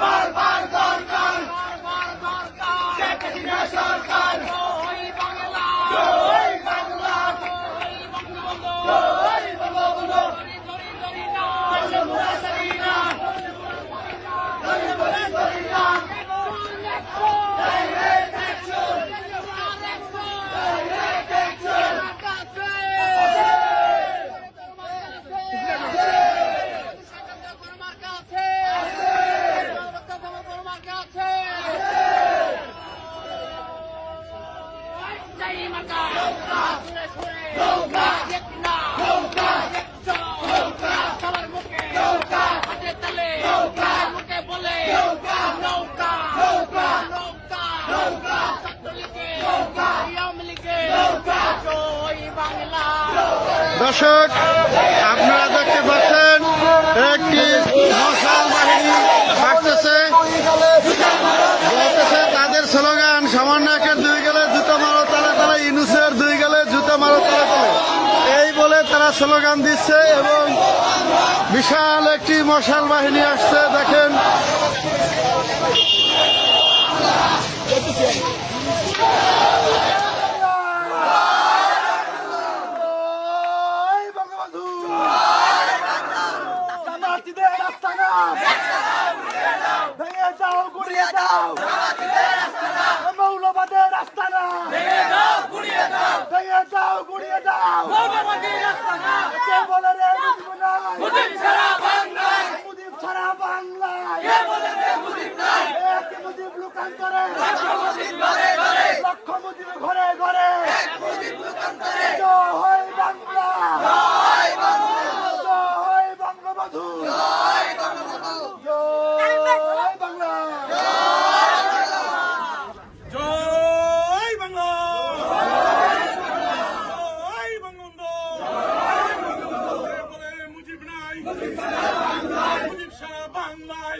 Akbar! দর্শক, আপনারা দেখতে পাচ্ছেন, একটি মশাল বাহিনী আসতেছে। বলতেছে, তাদের স্লোগান, সামান্য একের দুই গেলে জুতো মারো, তারা তালে ইনুসের দুই গেলে জুতো মারো, তারা তালে এই বলে তারা স্লোগান দিচ্ছে এবং বিশাল একটি মশাল বাহিনী আসছে, দেখেন। দাও। মৌলবাদের না ভেঙে যাও গুড়িয়ে দাও। কে বলে রে মুজিব নাই মুজিব ছাড়া বাংলায় এক মুজিব লুকান্তরে লক্ষ মুজিব ঘরে ঘরে জয় বাংলা জয় বঙ্গবন্ধু জয় বাংলা জয় বাংলা জয় বঙ্গবন্ধু বলে মুজিব নাই মুজিব সারা বাংলায়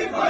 সারা বাংলায় এক মুজিব লোকান্তরে